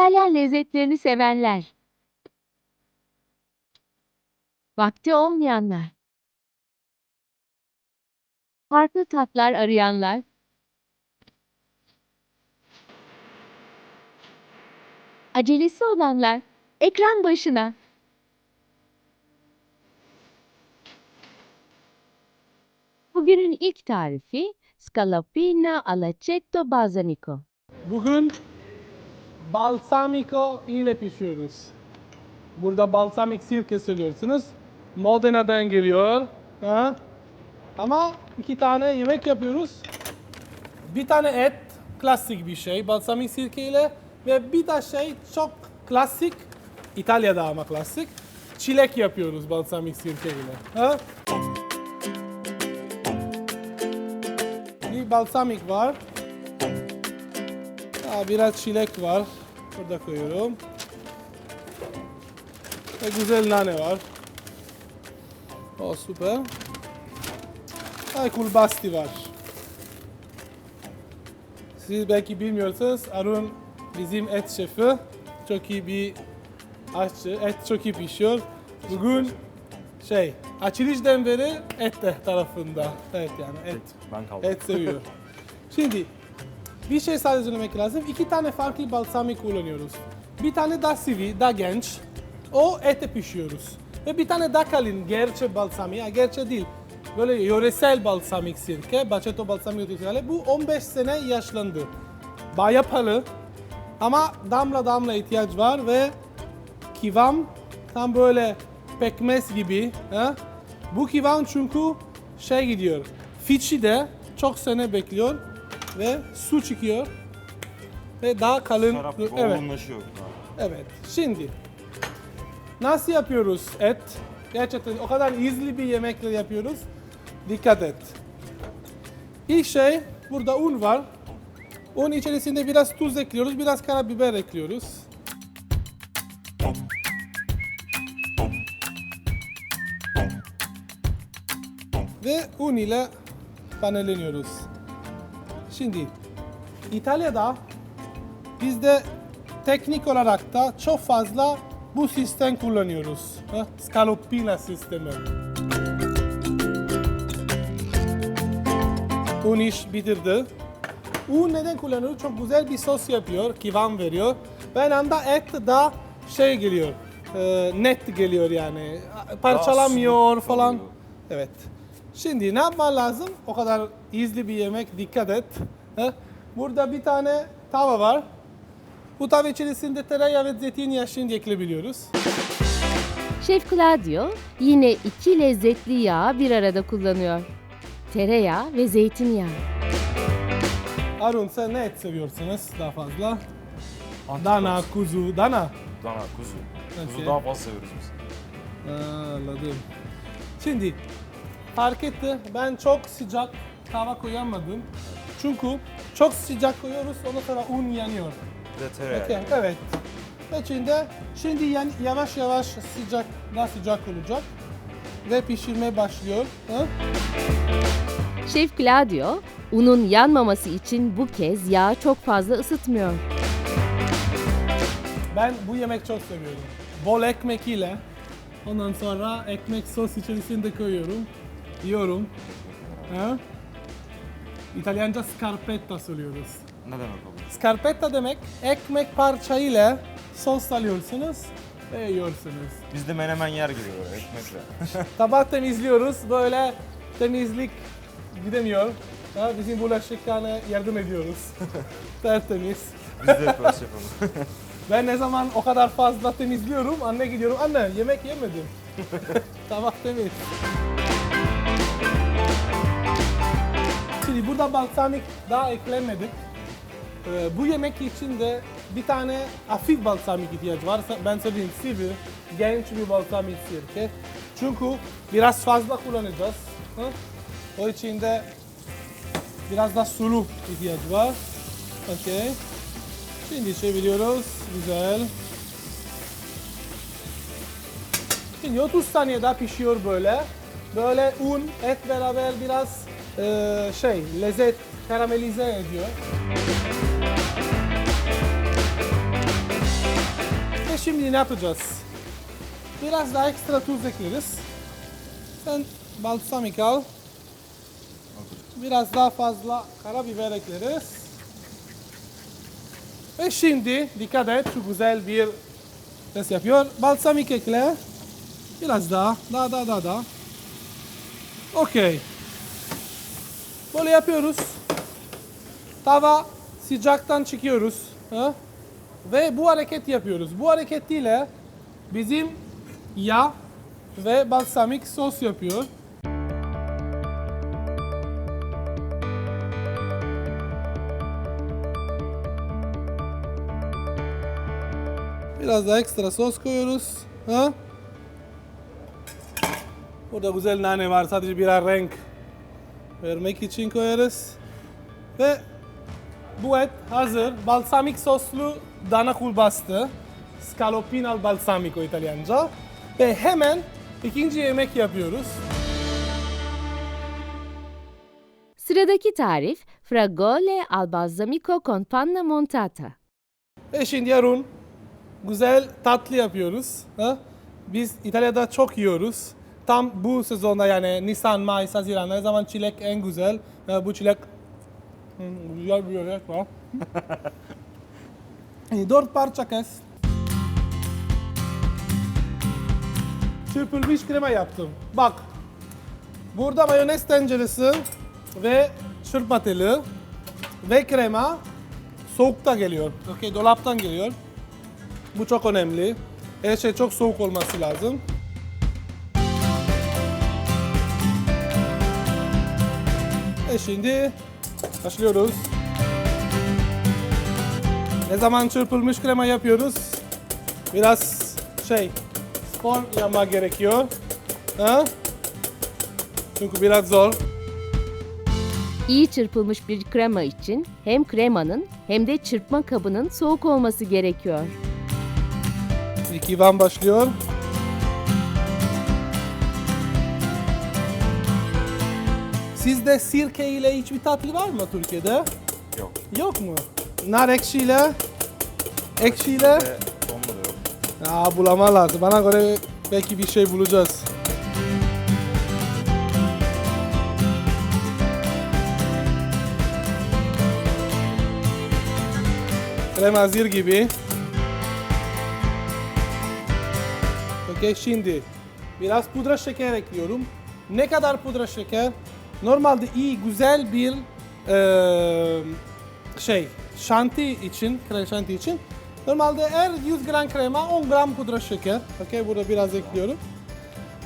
İtalyan lezzetlerini sevenler. Vakti olmayanlar. Farklı tatlar arayanlar. Acelesi olanlar ekran başına. Bugünün ilk tarifi scaloppino all'aceto balsamico. Bugün balsamico ile pişiyoruz. Burada balsamik sirke söylüyorsunuz. Modena'dan geliyor. Ha? Ama iki tane yemek yapıyoruz. Bir tane et, klasik bir şey, balsamik sirke ile ve bir de şey çok klasik, İtalya'da ama klasik, çilek yapıyoruz balsamik sirke ile. Ha? Bir balsamik var. Aa, biraz çilek var. Burada koyuyorum. Ve güzel nane var. O süper. Ay kulbasti var. Siz belki bilmiyorsunuz Arun bizim et şefi. Çok iyi bir aşçı. Et çok iyi pişiyor. Bugün şey açılıştan beri et de tarafında. Evet yani et. Ben kaldım. Et seviyor. Şimdi bir şey sadece söylemek lazım. İki tane farklı balsamik kullanıyoruz. Bir tane daha sivri, daha genç. O ete pişiyoruz. Ve bir tane daha kalın, gerçek balsamik. Ya değil. Böyle yöresel balsamik sirke. Baceto balsamik ötesi. Bu 15 sene yaşlandı. Baya pahalı. Ama damla damla ihtiyaç var ve kıvam tam böyle pekmez gibi. Ha? Bu kıvam çünkü şey gidiyor. Fitchi de çok sene bekliyor ve su çıkıyor ve daha kalın. Şarap gibi evet. olgunlaşıyor. Evet. Şimdi nasıl yapıyoruz et? Gerçekten o kadar izli bir yemekle yapıyoruz. Dikkat et. İlk şey burada un var. Un içerisinde biraz tuz ekliyoruz, biraz karabiber ekliyoruz. Ve un ile panelleniyoruz. Şimdi İtalya'da Bizde teknik olarak da çok fazla bu sistem kullanıyoruz. Scaloppina sistemi. Un iş bitirdi. Un neden kullanıyor? Çok güzel bir sos yapıyor, kıvam veriyor. Ben anda et da şey geliyor, e, net geliyor yani. Parçalamıyor falan. Evet. Şimdi ne yapman lazım? O kadar izli bir yemek, dikkat et. Burada bir tane tava var. Bu tava içerisinde tereyağı ve zeytinyağı şimdi ekleyebiliyoruz. Şef Claudio yine iki lezzetli yağı bir arada kullanıyor. Tereyağı ve zeytinyağı. Arun sen ne et seviyorsunuz daha fazla? Antikot. Dana, kuzu, dana. Dana, kuzu. Kuzu daha fazla seviyoruz biz. Ha, Anladım. Şimdi fark etti ben çok sıcak tava koyamadım. Çünkü çok sıcak koyuyoruz ondan sonra un yanıyor. De tereyağı. Evet. Ve şimdi, yan- yavaş yavaş sıcak, daha sıcak olacak. Ve pişirmeye başlıyor. Ha? Şef Claudio unun yanmaması için bu kez yağı çok fazla ısıtmıyor. Ben bu yemek çok seviyorum. Bol ekmek ile. Ondan sonra ekmek sos içerisinde koyuyorum. Yiyorum. Ha? İtalyanca scarpetta söylüyoruz. Ne demek o? Scarpetta demek ekmek parça ile sos alıyorsunuz ve yiyorsunuz. Bizde menemen yer gibi böyle ekmekle. Tabak temizliyoruz. Böyle temizlik gidemiyor. Ha, bizim bulaşıkhane yardım ediyoruz. Tertemiz. Biz de yapıyoruz şef onu. Ben ne zaman o kadar fazla temizliyorum, anne gidiyorum, anne yemek yemedim. Tabak temiz. Şimdi burada balsamik daha eklemedik. Ee, bu yemek için de bir tane hafif balsamik ihtiyaç var. Ben söyleyeyim sivri, genç bir balsamik sirke. Çünkü biraz fazla kullanacağız. Ha? O için de biraz da sulu ihtiyaç var. Okey. Şimdi çeviriyoruz. Güzel. Şimdi 30 saniye daha pişiyor böyle. Böyle un, et beraber biraz eee, şey, lezzet karamelize ediyor. şimdi ne yapacağız? Biraz daha ekstra tuz ekleriz. Sen balsamik al. Biraz daha fazla karabiber ekleriz. Ve şimdi dikkat et şu güzel bir ses yapıyor. Balsamik ekle. Biraz daha, daha, daha, daha, daha. Okey. Böyle yapıyoruz. Tava sıcaktan çıkıyoruz. Ha? Ve bu hareket yapıyoruz. Bu hareketiyle bizim yağ ve balsamik sos yapıyor. Biraz daha ekstra sos koyuyoruz. Ha? Burada güzel nane var. Sadece birer renk vermek için koyarız. Ve bu et hazır. Balsamik soslu dana kulbastı. Scaloppino al balsamico İtalyanca. Ve hemen ikinci yemek yapıyoruz. Sıradaki tarif fragole al balsamico con panna montata. Ve şimdi yarın güzel tatlı yapıyoruz. Ha? Biz İtalya'da çok yiyoruz. Tam bu sezonda yani Nisan, Mayıs, Haziran ne zaman çilek en güzel. Ha, bu çilek Hmm, güzel bir yörek var. E, Dört parça kes. Çırpılmış krema yaptım. Bak. Burada mayonez tenceresi ve çırpma teli ve krema soğukta geliyor. Okey, dolaptan geliyor. Bu çok önemli. Her şey çok soğuk olması lazım. E şimdi başlıyoruz. Ne zaman çırpılmış krema yapıyoruz? Biraz şey, spor yapmak gerekiyor. Ha? Çünkü biraz zor. İyi çırpılmış bir krema için hem kremanın hem de çırpma kabının soğuk olması gerekiyor. İlk Ivan başlıyor. Sizde sirke ile hiçbir tatlı var mı Türkiye'de? Yok. Yok mu? Nar ekşiyle, ekşiyle. Donlu da yok. Aa bulama lazım. Bana göre belki bir şey bulacağız. Krema hazır gibi. Okey şimdi biraz pudra şeker ekliyorum. Ne kadar pudra şeker? Normalde iyi güzel bir eee, şey şanti için, krem şanti için normalde her 100 gram krema 10 gram pudra şeker. Okey burada biraz ekliyorum.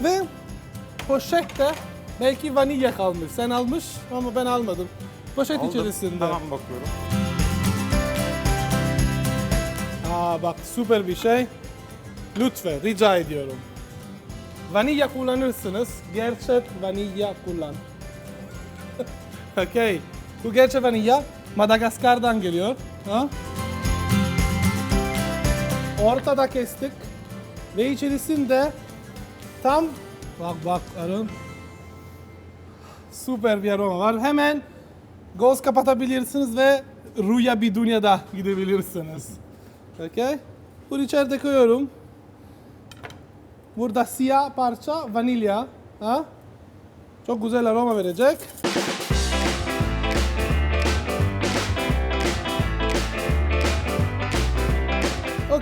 Ve poşette belki vanilya kalmış. Sen almış ama ben almadım. Poşet Aldım. içerisinde. Tamam bakıyorum. Aa bak süper bir şey. Lütfen rica ediyorum. Vanilya kullanırsınız. Gerçek vanilya kullan. Okey. Bu gerçek vanilya Madagaskar'dan geliyor. Ha? Ortada kestik. Ve içerisinde tam bak bak Arun. Süper bir aroma var. Hemen göz kapatabilirsiniz ve rüya bir dünyada gidebilirsiniz. Okey. Bunu içeride koyuyorum. Burada siyah parça vanilya. Ha? Çok güzel aroma verecek.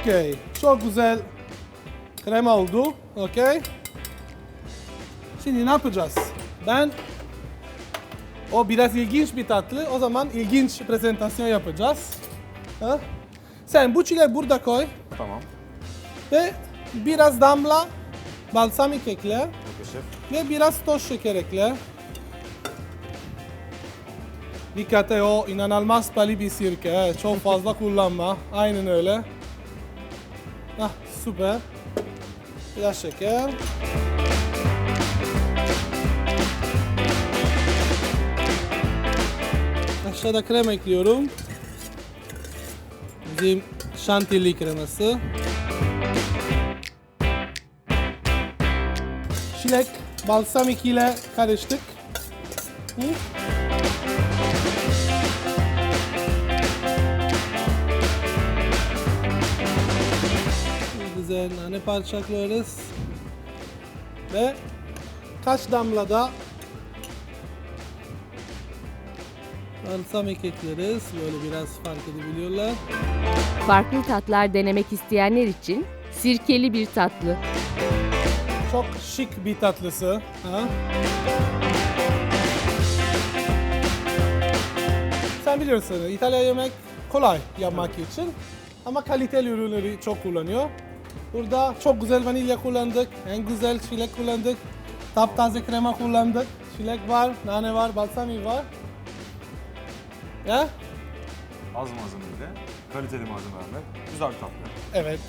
Okey. Çok güzel krema oldu. Okey. Şimdi ne yapacağız? Ben o biraz ilginç bir tatlı. O zaman ilginç prezentasyon yapacağız. Ha? Sen bu çileği burada koy Tamam. ve biraz damla balsamik ekle ve biraz toz şeker ekle. Dikkat et o inanılmaz pali bir sirke. Çok fazla kullanma. Aynen öyle. Ah süper. Biraz şeker. Aşağıda krem ekliyorum. Bizim şantilli kreması. Çilek, balsamik ile karıştık. Hı? Güzel nane parçaklıyoruz. Ve kaç damla da balsamik ekleriz. Böyle biraz fark edebiliyorlar. Farklı tatlar denemek isteyenler için sirkeli bir tatlı. Çok şık bir tatlısı. Ha? Sen biliyorsun İtalya yemek kolay yapmak için ama kaliteli ürünleri çok kullanıyor. Burada çok güzel vanilya kullandık, en güzel çilek kullandık, taptaze krema kullandık, çilek var, nane var, balsamic var. Ya? Az malzemeyle, kaliteli malzemelerle güzel bir tatlı. Evet.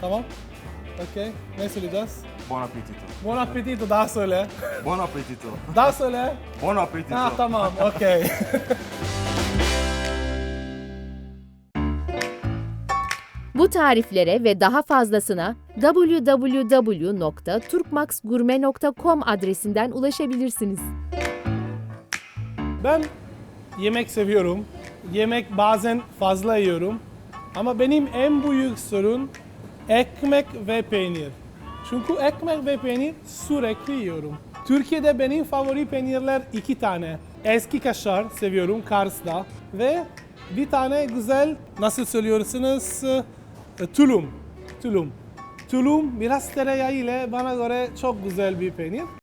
Tamam. Okey. Ne söyleyeceğiz? Buon appetito. Buon appetito daha söyle. Buon appetito. Daha söyle. Buon appetito. Ha tamam, okey. Bu tariflere ve daha fazlasına www.turkmaxgurme.com adresinden ulaşabilirsiniz. Ben yemek seviyorum. Yemek bazen fazla yiyorum. Ama benim en büyük sorun ekmek ve peynir. Çünkü ekmek ve peynir sürekli yiyorum. Türkiye'de benim favori peynirler iki tane. Eski kaşar seviyorum Kars'ta ve bir tane güzel nasıl söylüyorsunuz tulum. Tulum. Tulum biraz tereyağı ile bana göre çok güzel bir peynir.